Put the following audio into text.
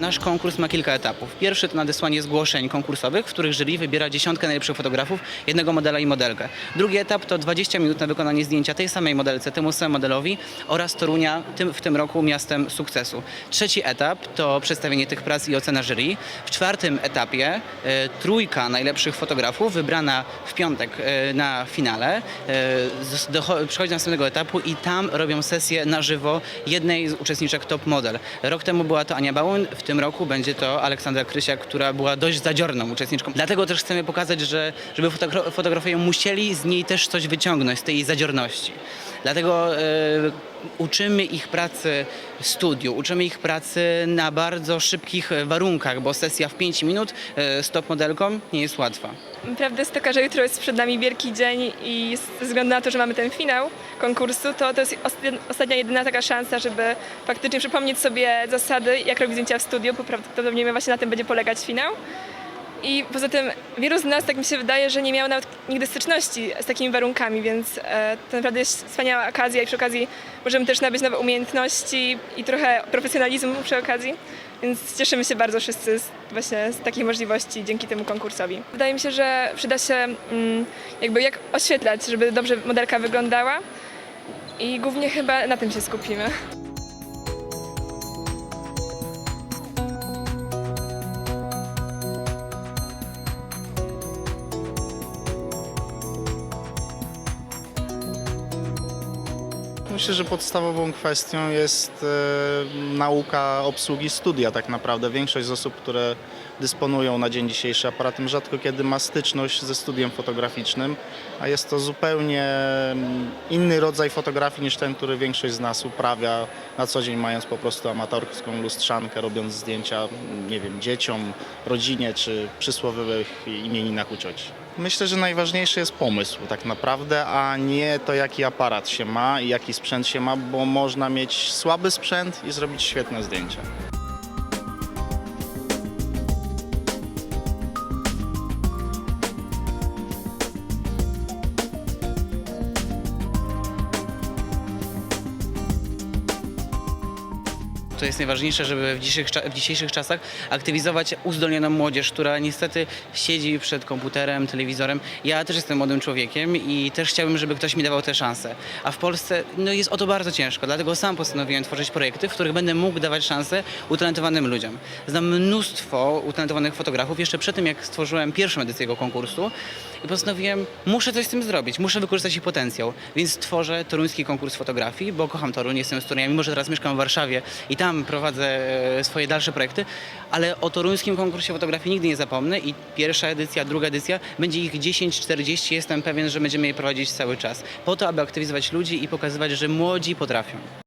Nasz konkurs ma kilka etapów. Pierwszy to nadesłanie zgłoszeń konkursowych, w których jury wybiera dziesiątkę najlepszych fotografów, jednego modela i modelkę. Drugi etap to 20 minut na wykonanie zdjęcia tej samej modelce, temu samemu modelowi oraz Torunia tym, w tym roku miastem sukcesu. Trzeci etap to przedstawienie tych prac i ocena jury. W czwartym etapie e, trójka najlepszych fotografów wybrana w piątek e, na finale e, docho- przechodzi do następnego etapu i tam robią sesję na żywo jednej z uczestniczek top model. Rok temu była to Ania Bałun, w tym roku będzie to Aleksandra Krysiak, która była dość zadziorną uczestniczką. Dlatego też chcemy pokazać, że żeby fotogra- fotografowie musieli z niej też coś wyciągnąć, z tej zadziorności. Dlatego e, uczymy ich pracy studiu, uczymy ich pracy na bardzo szybkich e, warunkach, bo sesja w 5 minut e, z top modelką nie jest łatwa. Prawda jest taka, że jutro jest przed nami wielki dzień i ze względu na to, że mamy ten finał konkursu, to to jest osta- ostatnia, jedyna taka szansa, żeby faktycznie przypomnieć sobie zasady, jak robić zdjęcia w studiu, bo prawdopodobnie właśnie na tym będzie polegać finał. I poza tym wielu z nas, tak mi się wydaje, że nie miało nawet nigdy styczności z takimi warunkami, więc e, to naprawdę jest wspaniała okazja i przy okazji możemy też nabyć nowe umiejętności i trochę profesjonalizmu przy okazji. Więc cieszymy się bardzo wszyscy z, właśnie z takiej możliwości dzięki temu konkursowi. Wydaje mi się, że przyda się mm, jakby jak oświetlać, żeby dobrze modelka wyglądała i głównie chyba na tym się skupimy. Myślę, że podstawową kwestią jest e, nauka obsługi studia tak naprawdę. Większość z osób, które dysponują na dzień dzisiejszy aparatem, rzadko kiedy ma styczność ze studiem fotograficznym, a jest to zupełnie mm, inny rodzaj fotografii niż ten, który większość z nas uprawia na co dzień, mając po prostu amatorską lustrzankę, robiąc zdjęcia, nie wiem, dzieciom, rodzinie czy przysłowiowych imieninach u cioci. Myślę, że najważniejszy jest pomysł tak naprawdę, a nie to jaki aparat się ma i jaki sprzęt się ma, bo można mieć słaby sprzęt i zrobić świetne zdjęcia. To jest najważniejsze, żeby w dzisiejszych, w dzisiejszych czasach aktywizować uzdolnioną młodzież, która niestety siedzi przed komputerem, telewizorem. Ja też jestem młodym człowiekiem i też chciałbym, żeby ktoś mi dawał tę szansę. A w Polsce no, jest o to bardzo ciężko, dlatego sam postanowiłem tworzyć projekty, w których będę mógł dawać szansę utalentowanym ludziom. Znam mnóstwo utalentowanych fotografów jeszcze przed tym, jak stworzyłem pierwszą edycję tego konkursu i postanowiłem, muszę coś z tym zrobić, muszę wykorzystać ich potencjał, więc tworzę toruński konkurs fotografii, bo kocham Toruń, jestem z Torunia, mimo że teraz mieszkam w Warszawie i tam prowadzę e, swoje dalsze projekty, ale o toruńskim konkursie fotografii nigdy nie zapomnę i pierwsza edycja, druga edycja, będzie ich 10-40, jestem pewien, że będziemy je prowadzić cały czas, po to, aby aktywizować ludzi i pokazywać, że młodzi potrafią.